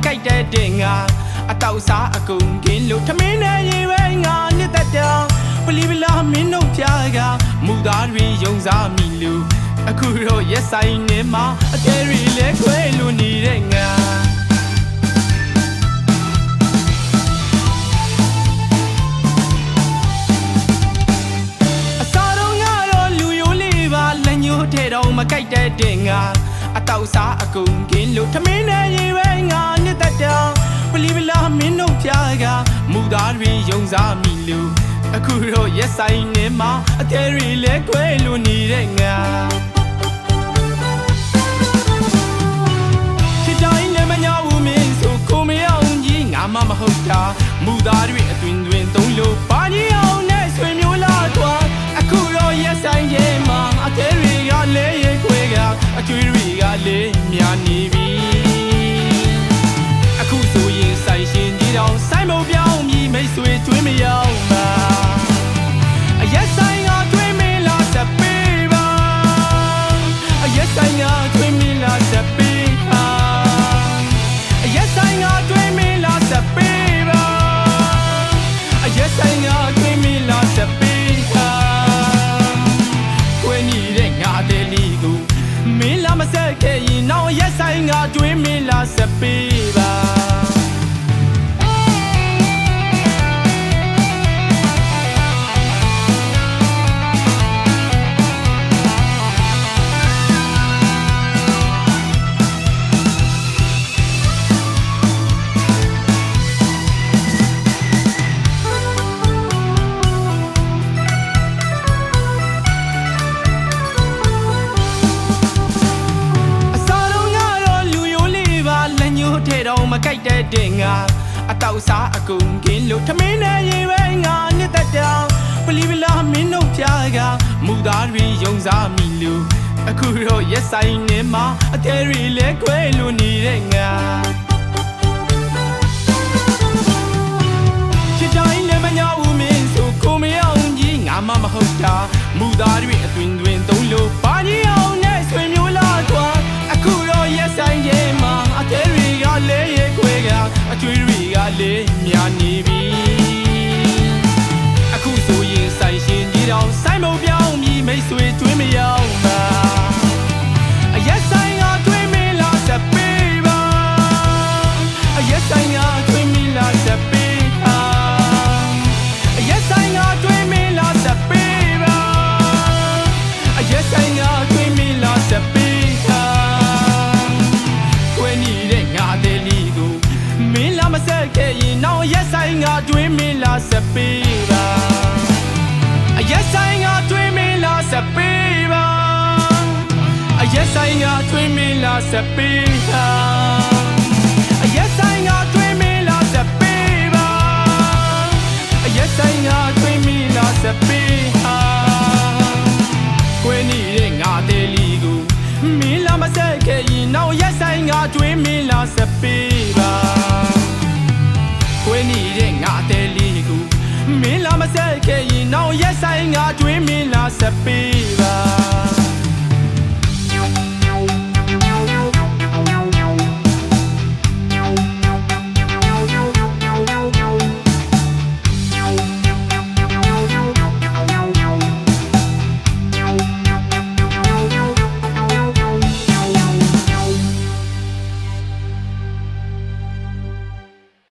တော့မကြိုက်တဲ့တင်ငါအတောက်စားအကုန်ကင်းလို့ထမင်းနဲ့ရေပဲငါနှစ်သက်တောင်ပလီပလာမင်းတို့ပြားကမူသားတွေယုံစားမိလို့အခုတော့ရက်ဆိုင်နေမှာအတဲတွေလဲခွဲလို့နေတဲ့ငါအစားတော့ငါတော့လူယိုလေးပါလက်ညှိုးထဲတော့မကြိုက်တဲ့တင်ငါအတောက်စားအကုန်ကင်းလို့ထမင်း မိလို့အခုတော့ရက်ဆိုင်နေမှာအတဲတွေလဲခွဲလို့နေတဲ့ငါချစ်တိုင်းလည်းမညာဘူးမင်းဆိုကိုမအောင်ကြီးငါမှမဟုတ်တာမူသားတွေ တ်ဆွေကျွေးမရောက်မှာအရက်ဆိုင်ကကျွေးမလားစပေးပါအရက်ဆိုင်ကကျွေးမလားစပေးပါ တော့မကြိုက်တဲ့တင်ငါအတောက်စားအကုန်ကင်းလို့ထမင်းနဲ့ရေပဲငါနှစ်သက်တောင်ပလီပလာမင်းတို့ပြားကမူသားတွေယုံစားမိလို့အခုတော့ရက်ဆိုင်နေမှာအတဲတွေလဲခွဲလို့နေတဲ့ငါချစ်တိုင်းလည်းမညာဘူးမင်းဆိုကိုမအောင်ကြီးငါမှမဟုတ်တာမူသားတွေအတွင်တွင်သုံးလို့ပါကြီးအောင်နဲ့ဆွေမျိုးလာတော့အခုတော့ရက်ဆိုင်ရဲ့ လည်း င်ကတွင်မီလာစပေးပါအရက်ဆိုင်ကတွင်မီလာစပေးပါအရက်ဆိုင်ကထွေးမင်းလာစပေးဟာအရက်ဆိုင်ကထွေးမင်းလာစပေးပါအရက်ဆိုင်ကထွေးမင်းလာစပေးဟာကိုယ်နေတဲ့ငါတဲ့လီကိုမင်းလာမဆက်ခဲ့ရင်နောက်ရက်ဆိုင်ကထွေးမ ကိုမင်းလာမဆက်ခဲ့ရင်နောက်ရက်ဆိုင်ကထွေးမင်းလာစပေးပါ